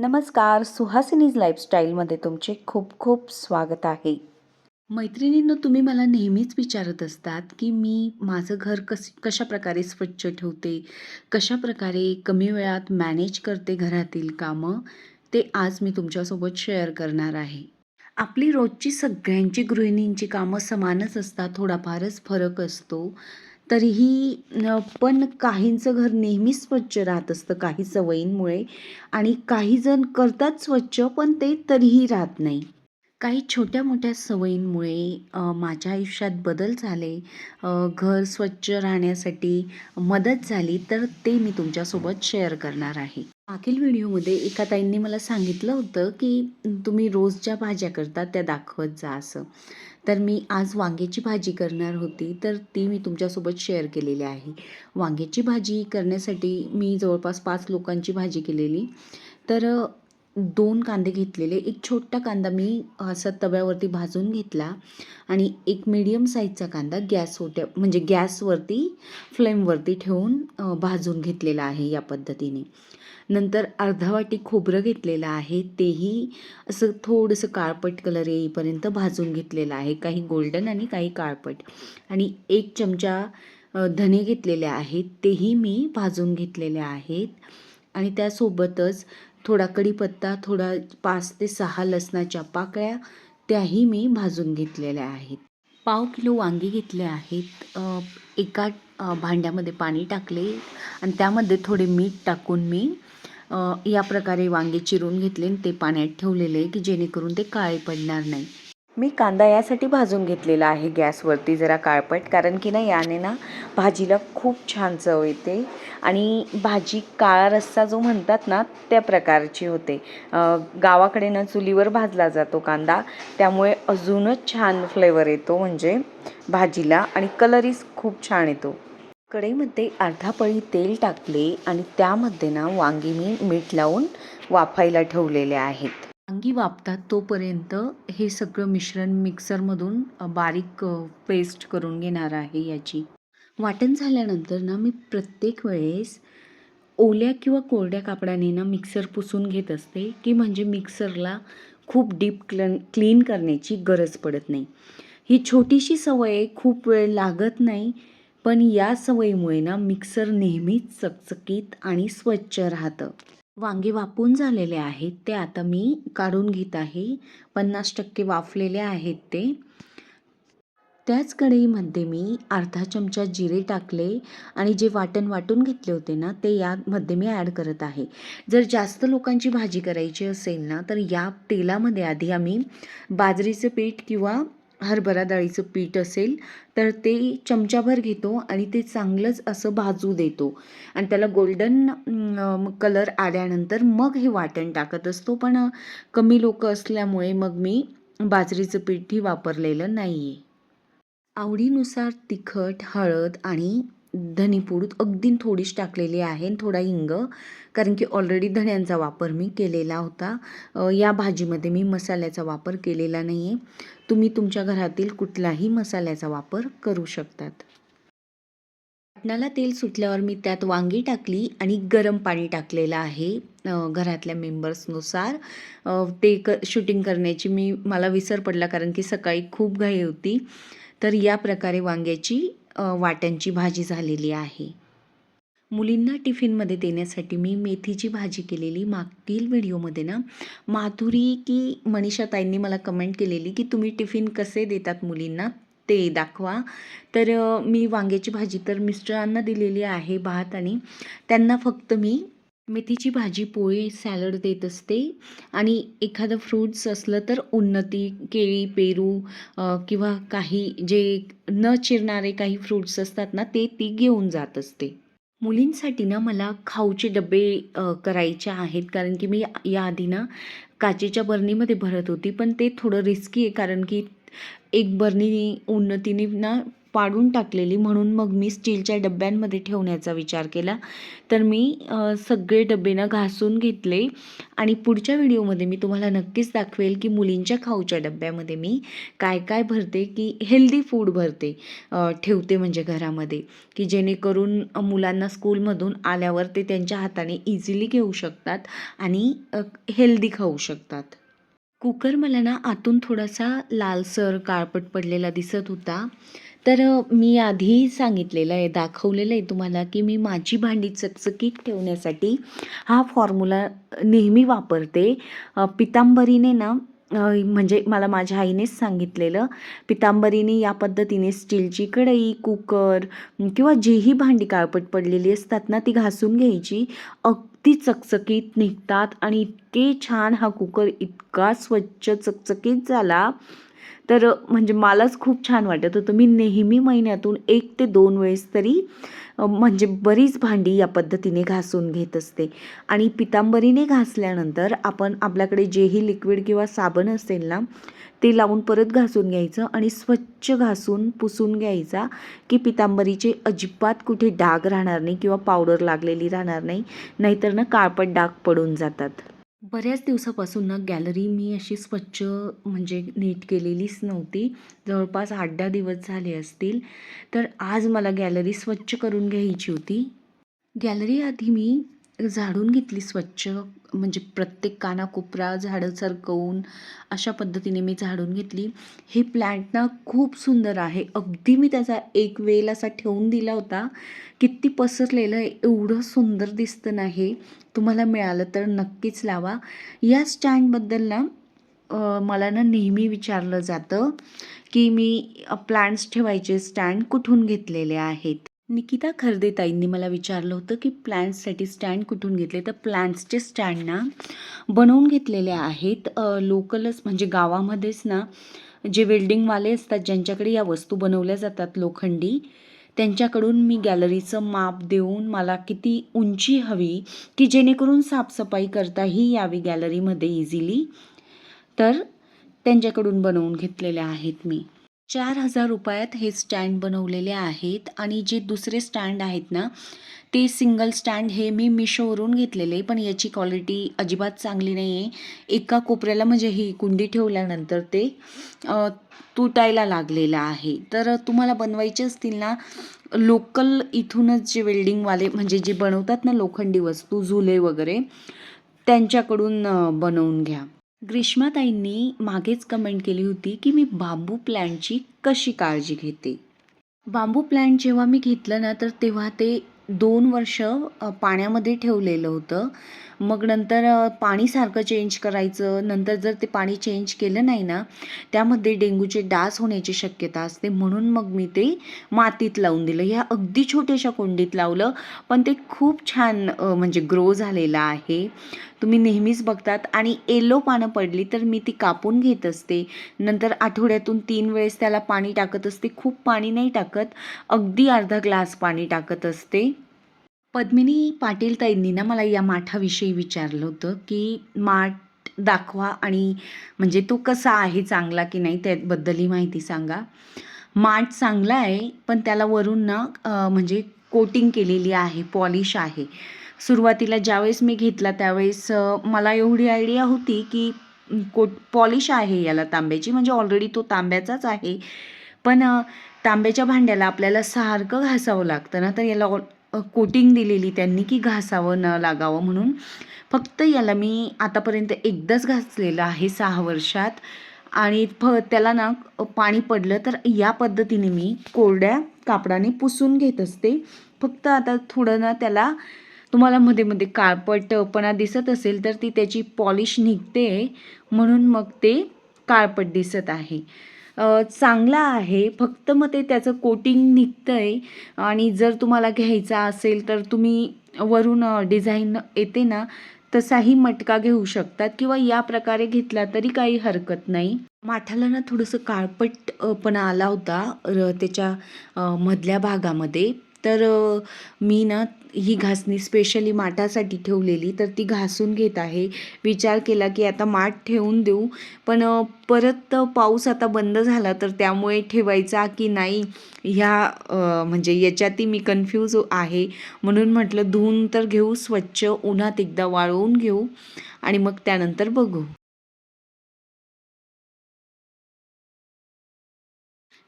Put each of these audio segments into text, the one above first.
नमस्कार सुहासिनीज लाईफस्टाईलमध्ये तुमचे खूप खूप स्वागत आहे. मैत्रिणींनो तुम्ही मला नेहमीच विचारत असतात की मी माझं घर कस कशा प्रकारे स्वच्छ ठेवते? कशा प्रकारे कमी वेळात मॅनेज करते घरातील कामं? ते आज मी तुमच्यासोबत शेअर करणार आहे. आपली रोजची सगळ्यांची गृहिणींची कामं समानच असतात थोडाफारच फरक असतो. तरीही पण काहींचं घर नेहमीच स्वच्छ राहत असतं काही सवयींमुळे. आणि काही जण करतात स्वच्छ पण ते तरीही राहत नाही. काही छोट्या मोठ्या सवयींमुळे माझ्या आयुष्यात बदल झाले. घर स्वच्छ राहण्यासाठी मदत झाली तर ते मी तुमच्यासोबत शेअर करणार आहे. मागील व्हिडिओमध्ये एका ताईंनी मला सांगितलं होतं की तुम्ही रोज ज्या भाज्या करता त्या दाखवत जा असं. तर मी आज वांग्याची भाजी करणार होती तर ती मी तुमच्यासोबत शेअर केलेली आहे. वांग्याची भाजी करण्यासाठी मी जवळपास पाच लोकांची भाजी केलेली. तर दोन कांदे घेतलेले. एक छोटा कांदा मी असा तव्यावरती भाजून घेतला आणि एक मीडियम साईजचा कांदा गॅस होत्या म्हणजे गॅसवरती फ्लेमवरती ठेवून भाजून घेतलेला आहे या पद्धतीने. नंतर अर्धा वाटी खोबरं घेतलेलं आहे. तेही असं थोडंसं काळपट कलर येईपर्यंत भाजून घेतलेलं आहे. काही गोल्डन आणि काही काळपट. आणि एक चमचा धने घेतलेले आहेत. तेही मी भाजून घेतलेले आहेत. आणि त्यासोबतच थोडा कढीपत्ता थोडा पाच ते सहा लसणाच्या पाकळ्या त्याही मी भाजून घेतलेल्या आहेत. पाव किलो वांगी घेतले आहेत. एका भांड्यामध्ये पाणी टाकले आणि त्यामध्ये थोडे मीठ टाकून मी या प्रकारे वांगे चिरून घेतले आणि ते पाण्यात ठेवलेले की जेणेकरून ते काळे पडणार नाही. मी कांदा यासाठी भाजून घेतलेला आहे गॅसवरती जरा काळपट कारण की ना याने ना भाजीला खूप छान चव येते आणि भाजी काळा रस्सा जो म्हणतात ना त्या प्रकारची होते. गावाकडे ना चुलीवर भाजला जातो कांदा त्यामुळे अजूनच छान फ्लेवर येतो म्हणजे भाजीला आणि कलरीस खूप छान येतो. कढईमध्ये अर्धा पळी तेल टाकले आणि त्यामध्ये ना वांगी मी मीठ लावून वाफायला ठेवलेले आहेत. वांगी वापतात तोपर्यंत हे सगळं मिश्रण मिक्सरमधून बारीक पेस्ट करून घेणार आहे याची. वाटण झाल्यानंतर ना मी प्रत्येक वेळेस ओल्या किंवा कोरड्या कापडाने ना मिक्सर पुसून घेत असते की म्हणजे मिक्सरला खूप डीप क्लन क्लीन करण्याची गरज पडत नाही. ही छोटीशी सवय आहे, खूप वेळ लागत नाही पण या सवयीमुळे ना मिक्सर नेहमीच चकचकीत आणि स्वच्छ राहतं. वांगे वाफून झालेले आहेत. ते आता मी काढून घेत आहे. पन्नास टक्के वाफलेले आहेत ते. त्याच कढईमध्ये मी अर्धा चमचा जिरे टाकले आणि जे वाटण वाटून घेतले होते ना ते यामध्ये मी ॲड करत आहे. जर जास्त लोकांची भाजी करायची असेल ना तर या तेलामध्ये आधी आम्ही बाजरीचं पीठ किंवा हरभरा डाळीचं पीठ असेल तर ते चमचाभर घेतो आणि ते चांगलंच असं भाजू देतो. आणि त्याला गोल्डन कलर आल्यानंतर मग हे वाटण टाकत असतो. पण कमी लोक असल्यामुळे मग मी बाजरीचं पीठही वापरलेलं नाही आहे आवडीनुसार तिखट हळद आणि धनीपूड अगदी थोडीच टाकलेली आहे थोडा हिंग कारण की ऑलरेडी धण्यांचा वापर मी केलेला होता. या भाजीमध्ये मी मसाल्याचा वापर केलेला नाही आहे तुम्ही तुमच्या घरातील कुठलाही मसाल्याचा वापर करू शकतात. वाटणाला तेल सुटल्यावर मी त्यात वांगी टाकली आणि गरम पाणी टाकलेलं आहे घरातल्या मेंबर्सनुसार ते क शूटिंग करण्याची मी मला विसर पडला कारण की सकाळी खूप घाई होती. तर या प्रकारे वांग्याची वाट्यांची भाजी झालेली आहे. मुलींना टिफिनमध्ये देण्यासाठी मी मेथीची भाजी केलेली. मागील व्हिडिओमध्ये ना माधुरी की मनीषा ताईंनी मला कमेंट केलेली की तुम्ही टिफिन कसे देतात मुलींना? ते दाखवा. तर मी वांग्याची भाजी तर मिस्टरांना दिलेली आहे भात आणि त्यांना फक्त मी मेथीची भाजी पोळी सॅलड देत असते. आणि एखादं फ्रूट्स असलं तर उन्नती केळी पेरू किंवा काही जे न चिरणारे काही फ्रूट्स असतात ना ते ती घेऊन जात असते. मुलींसाठी ना मला खाऊचे डबे करायचे आहेत. कारण की मी याआधी ना काचेच्या बरणीमध्ये भरत होती. पण ते थोडं रिस्की आहे. कारण की एक बरणी उन्नतीने ना पाडून टाकलेली म्हणून मग मी स्टीलच्या डब्यांमध्ये ठेवण्याचा विचार केला. तर मी सगळे डबे ना घासून घेतले आणि पुढच्या व्हिडिओमध्ये मी तुम्हाला नक्कीच दाखवेल की मुलींच्या खाऊच्या डब्यामध्ये मी काय काय भरते की हेल्दी फूड भरते ठेवते म्हणजे घरामध्ये. की जेणेकरून मुलांना स्कूलमधून आल्यावर ते त्यांच्या हाताने इझिली घेऊ शकतात आणि हेल्दी खाऊ शकतात. कुकर मला ना आतून थोडासा लालसर काळपट पडलेला दिसत होता. तर मी आधी सांगितलेलं आहे दाखवलेलं आहे तुम्हाला की मी माझी भांडी चकचकीत ठेवण्यासाठी हा फॉर्म्युला नेहमी वापरते. पितांबरीने ना म्हणजे मला माझ्या आईनेच सांगितलेलं पितांबरीने या पद्धतीने स्टीलची कढई कुकर किंवा जेही भांडी काळपट पडलेली असतात ना ती घासून घ्यायची. अगदी चकचकीत निघतात आणि इतके छान हा कुकर इतका स्वच्छ चकचकीत झाला तर म्हणजे मलाच खूप छान वाटत होतं. मी नेहमी महिन्यातून एक ते दोन वेळेस तरी म्हणजे बरीच भांडी या पद्धतीने घासून घेत असते. आणि पितांबरीने घासल्यानंतर आपण आपल्याकडे जेही लिक्विड किंवा साबण असेल ना ते लावून परत घासून घ्यायचं आणि स्वच्छ घासून पुसून घ्यायचा की पितांबरीचे अजिबात कुठे डाग राहणार नाही किंवा पावडर लागलेली राहणार नाही नाहीतर ना काळपट डाग पडून जातात. बऱ्याच दिवसापासून ना गॅलरी मी अशी स्वच्छ म्हणजे नीट केलेलीच नव्हती. जवळपास आठ दहा दिवस झाले असतील. तर आज मला गॅलरी स्वच्छ करून घ्यायची होती. गॅलरी आधी मी झाडून घेतली स्वच्छ म्हणजे प्रत्येक कानाकोपरा झाडं सरकवून अशा पद्धतीने मी झाडून घेतली. हे प्लॅन्ट ना खूप सुंदर आहे. अगदी मी त्याचा एक वेल असा ठेवून दिला होता. किती पसरलेलं आहे एवढं सुंदर दिसतं नाही तुम्हाला मिळालं तर नक्कीच लावा. या स्टँडबद्दल ना मला ना नेहमी विचारलं जातं की मी प्लांट्स ठेवायचे स्टँड कुठून घेतलेले आहेत? निकिता खर्देताईंनी मला विचारलं होतं की प्लॅन्ट्ससाठी स्टँड कुठून घेतले? तर प्लॅन्ट्सचे स्टँड ना बनवून घेतलेले आहेत. लोकलच म्हणजे गावामध्येच ना जे वेल्डिंगवाले असतात ज्यांच्याकडे या वस्तू बनवल्या जातात लोखंडी त्यांच्याकडून मी गॅलरीचं माप देऊन मला किती उंची हवी की जेणेकरून साफसफाई करताही यावी गॅलरीमध्ये इझिली तर त्यांच्याकडून बनवून घेतलेल्या आहेत मी. चार हजार रुपयात हे स्टँड बनवलेले आहेत आणि जे दुसरे स्टँड आहेत ना ते सिंगल स्टँड हे मी मिशोवरून घेतलेले पण याची क्वालिटी अजिबात चांगली नाही आहे. एका कोपऱ्याला म्हणजे ही कुंडी ठेवल्यानंतर ते तुटायला लागलेलं आहे. तर तुम्हाला बनवायचे असतील ना लोकल इथूनच जे वेल्डिंगवाले म्हणजे जे बनवतात ना लोखंडी वस्तू झुले वगैरे त्यांच्याकडून बनवून घ्या. ग्रीष्माताईंनी मागेच कमेंट केली होती की मी बांबू प्लॅनची कशी काळजी घेते. बांबू प्लॅन जेव्हा मी घेतलं ना तर तेव्हा ते दोन वर्ष पाण्यामध्ये ठेवलेलं होतं. मग नंतर पाणीसारखं चेंज करायचं. नंतर जर ते पाणी चेंज केलं नाही ना त्यामध्ये डेंग्यूचे डास होण्याची शक्यता असते. म्हणून मग मी ते मातीत लावून दिलं. ह्या अगदी छोट्याशा कुंडीत लावलं. पण ते खूप छान म्हणजे ग्रो झालेलं आहे. तुम्ही नेहमीच बघतात. आणि येलो पानं पडली तर मी ती कापून घेत असते. नंतर आठवड्यातून तीन वेळेस त्याला पाणी टाकत असते. खूप पाणी नाही टाकत. अगदी अर्धा ग्लास पाणी टाकत असते. पद्मिनी पाटीलताईंनी ना मला या माठाविषयी विचारलं होतं की माठ दाखवा आणि म्हणजे तो कसा आहे चांगला की नाही त्याबद्दलही माहिती सांगा. माठ चांगला आहे पण त्याला वरून ना म्हणजे कोटिंग केलेली आहे पॉलिश आहे. सुरुवातीला ज्यावेळेस मी घेतला त्यावेळेस मला एवढी आयडिया होती की कोट पॉलिश आहे याला तांब्याची म्हणजे ऑलरेडी तो तांब्याचाच आहे. पण तांब्याच्या भांड्याला आपल्याला सारखं घासावं लागतं ना तर याला कोटिंग दिलेली त्यांनी की घासावं न लागावं म्हणून. फक्त याला मी आतापर्यंत एकदाच घासलेलं आहे सहा वर्षात. आणि फ त्याला ना पाणी पडलं तर या पद्धतीने मी कोरड्या कापडाने पुसून घेत असते. फक्त आता थोडं ना त्याला तुम्हाला मध्ये मध्ये काळपटपणा दिसत असेल तर ती त्याची पॉलिश निघते. म्हणून मग ते काळपट दिसत आहे. चांगला आहे. फक्त मग ते त्याचं कोटिंग निघतं आहे आणि जर तुम्हाला घ्यायचा असेल तर तुम्ही वरून डिझाईन येते ना तसाही मटका घेऊ शकतात किंवा या प्रकारे घेतला तरी काही हरकत नाही. माठाला ना थोडंसं काळपट आला होता र त्याच्या मधल्या भागामध्ये. तर मी ना ही घासणी स्पेशली माठासाठी ठेवलेली तर ती घासून घेत आहे. विचार केला की आता माठ ठेवून देऊ पण परत पाऊस आता बंद झाला तर त्यामुळे ठेवायचा की नाही ह्या म्हणजे याच्यातही मी कन्फ्यूज आहे. म्हणून म्हटलं धुवून तर घेऊ स्वच्छ उन्हात एकदा वाळवून घेऊ आणि मग त्यानंतर बघू.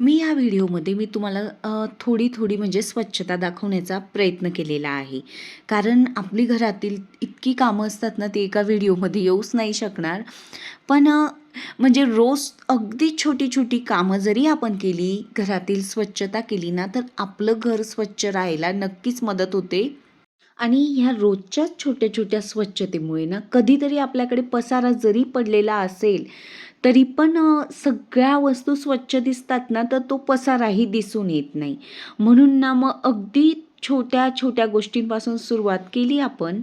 मी या व्हिडिओमध्ये मी तुम्हाला थोडी थोडी म्हणजे स्वच्छता दाखवण्याचा प्रयत्न केलेला आहे. कारण आपली घरातील इतकी कामं असतात ना ती एका व्हिडिओमध्ये येऊच नाही शकणार. पण म्हणजे रोज अगदी छोटी छोटी कामं जरी आपण केली घरातील स्वच्छता केली ना तर आपलं घर स्वच्छ राहायला नक्कीच मदत होते. आणि ह्या रोजच्याच छोट्या छोट्या स्वच्छतेमुळे ना कधीतरी आपल्याकडे पसारा जरी पडलेला असेल तरी पण सगळ्या वस्तू स्वच्छ दिसतात ना तर तो पसाराही दिसून येत नाही. म्हणून ना मग अगदी छोट्या छोट्या गोष्टींपासून सुरुवात केली आपण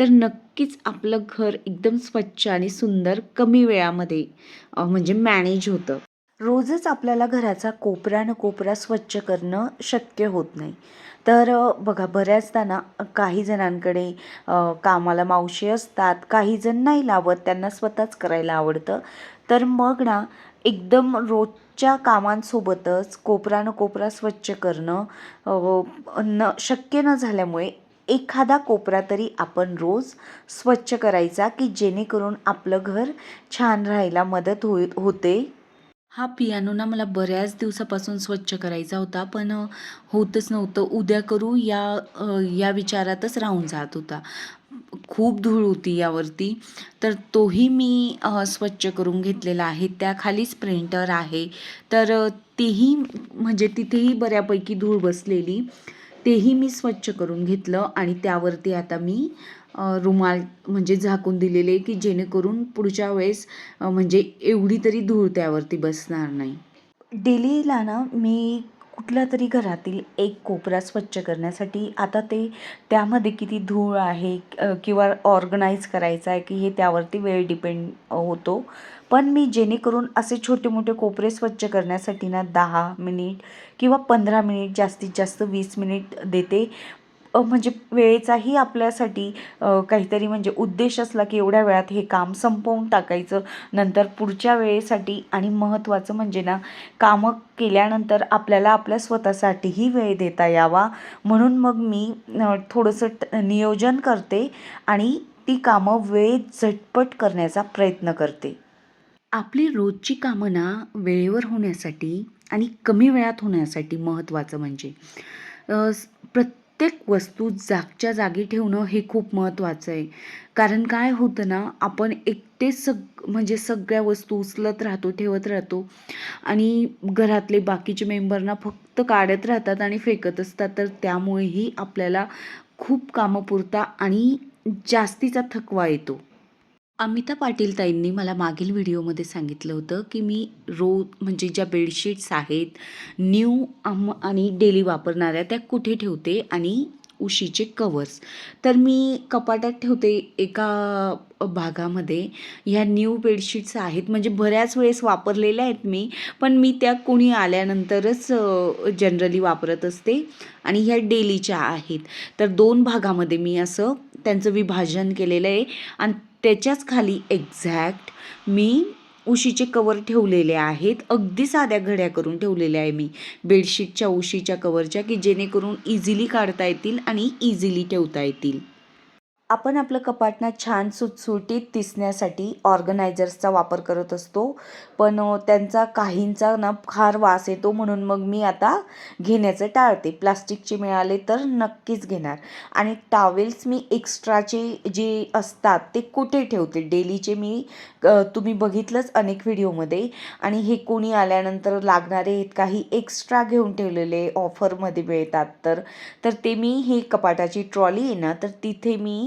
तर नक्कीच आपलं घर एकदम स्वच्छ आणि सुंदर कमी वेळामध्ये म्हणजे मॅनेज होतं. रोजच आपल्याला घराचा कोपरा न कोपरा स्वच्छ करणं शक्य होत नाही. तर बघा बऱ्याचदा ना काही जणांकडे कामाला मावशी असतात काही जण नाही लावत त्यांना स्वतःच करायला आवडतं. तर मग ना एकदम रोजच्या कामांसोबतच कोपरा न कोपरा स्वच्छ करणं न शक्य न झाल्यामुळे एखादा कोपरा तरी आपण रोज स्वच्छ करायचा की जेणेकरून आपलं घर छान राहायला मदत होई होते. हा पियानो ना मला बऱ्याच दिवसापासून स्वच्छ करायचा होता पण होतच नव्हतं. उद्या करू या या विचारातच राहून जात होता. खूप धूळ होती यावरती. तर तोही मी स्वच्छ करून घेतलेला आहे. त्याखालीच प्रिंटर आहे. तर तेही म्हणजे तिथेही बऱ्यापैकी धूळ बसलेली. तेही मी स्वच्छ करून घेतलं आणि त्यावरती आता मी रुमाल म्हणजे झाकून दिलेले की जेणेकरून पुढच्या वेळेस म्हणजे एवढी तरी धूळ त्यावरती बसणार नाही. डेलीला ना मी कुठल्या तरी घरातील एक कोपरा स्वच्छ करण्यासाठी आता ते त्यामध्ये किती धूळ आहे किंवा ऑर्गनाईज करायचं आहे की हे त्यावरती वेळ डिपेंड होतो. पण मी जेणेकरून असे छोटे मोठे कोपरे स्वच्छ करण्यासाठी ना दहा मिनिट किंवा पंधरा मिनिट जास्तीत जास्त वीस मिनिट देते. म्हणजे वेळेचाही आपल्यासाठी काहीतरी म्हणजे उद्देश असला की एवढ्या वेळात हे काम संपवून टाकायचं. नंतर पुढच्या वेळेसाठी आणि महत्त्वाचं म्हणजे ना कामं केल्यानंतर आपल्याला आपल्या स्वतःसाठीही वेळ देता यावा. म्हणून मग मी थोडंसं ट नियोजन करते आणि ती कामं वेळेत झटपट करण्याचा प्रयत्न करते. आपली रोजची कामं ना वेळेवर होण्यासाठी आणि कमी वेळात होण्यासाठी महत्त्वाचं म्हणजे अ, प्रत्येक वस्तू जागच्या जागी ठेवणं हे खूप महत्त्वाचं आहे. कारण काय होतं ना आपण एकटेच सग म्हणजे सगळ्या वस्तू उचलत राहतो ठेवत राहतो आणि घरातले बाकीचे मेंबरना फक्त काढत राहतात आणि फेकत असतात. तर त्यामुळेही आपल्याला खूप कामं पुरता आणि जास्तीचा थकवा येतो. अमिता पाटील ताईंनी मला मागील व्हिडिओमध्ये सांगितलं होतं की मी रोज म्हणजे ज्या बेडशीट्स आहेत न्यू आम आणि डेली वापरणाऱ्या त्या कुठे ठेवते आणि उशीचे कवर्स. तर मी कपाटात ठेवते एका भागामध्ये. ह्या न्यू बेडशीट्स आहेत म्हणजे बऱ्याच वेळेस वापरलेल्या आहेत मी पण मी त्या कोणी आल्यानंतरच जनरली वापरत असते आणि ह्या डेलीच्या आहेत. तर दोन भागामध्ये मी असं त्यांचं विभाजन केलेलं आहे आणि त्याच्याच खाली एक्झॅक्ट मी उशीचे कवर ठेवलेले आहेत. अगदी साध्या घड्या करून ठेवलेल्या आहे मी. बेडशीटच्या उशीच्या कवरच्या की जेणेकरून इझिली काढता येतील आणि इझिली ठेवता येतील. आपण आपलं कपाटनं छान सुटसुटीत दिसण्यासाठी ऑर्गनायझर्सचा वापर करत असतो. पण त्यांचा काहींचा ना फार वास येतो म्हणून मग मी आता घेण्याचं टाळते. प्लास्टिकचे मिळाले तर नक्कीच घेणार. आणि टावेल्स मी एक्स्ट्राचे जे असतात ते कुठे ठेवते? डेलीचे मी तुम्ही बघितलंच अनेक व्हिडिओमध्ये. आणि हे कोणी आल्यानंतर लागणारे आहेत काही एक्स्ट्रा घेऊन ठेवलेले ऑफरमध्ये मिळतात. तर तर ते मी हे कपाटाची ट्रॉली आहे ना तर तिथे मी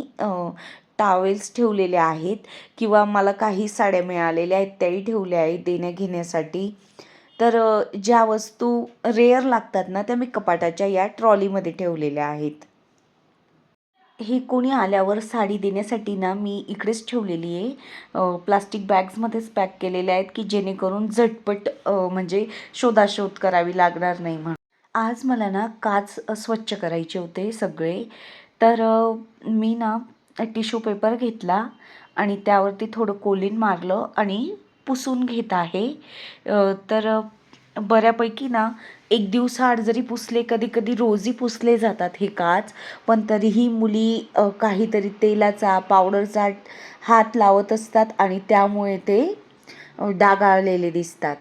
टावेल्स ठेवलेले आहेत किंवा मला काही साड्या मिळालेल्या आहेत त्याही ठेवल्या आहेत देण्या घेण्यासाठी तर ज्या वस्तू रेअर लागतात ना त्या मी कपाटाच्या या ट्रॉलीमध्ये ठेवलेल्या आहेत. हे कोणी आल्यावर साडी देण्यासाठी ना मी इकडेच ठेवलेली आहे. प्लास्टिक बॅग्समध्येच पॅक केलेल्या आहेत की जेणेकरून झटपट म्हणजे शोधाशोध करावी लागणार नाही म्हणून. आज मला ना काच स्वच्छ करायचे होते सगळे. तर मी ना टिश्यू पेपर घेतला आणि त्यावरती थोडं कोलीन मारलं आणि पुसून घेत आहे. तर बऱ्यापैकी ना एक दिवसाआड जरी पुसले कधी कधी रोजी पुसले जातात हे काच पण तरीही मुली काहीतरी तेलाचा पावडरचा हात लावत असतात आणि त्यामुळे ते डागाळलेले दिसतात.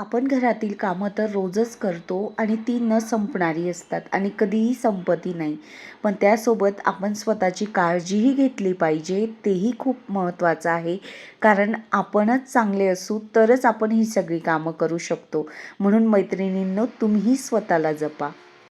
आपण घरातील कामं तर रोजच करतो आणि ती न संपणारी असतात आणि कधीही संपती नाही. पण त्यासोबत आपण स्वतःची काळजीही घेतली पाहिजे तेही खूप महत्त्वाचं आहे. कारण आपणच चांगले असू तरच आपण ही सगळी कामं करू शकतो. म्हणून मैत्रिणींनो तुम्ही स्वतःला जपा.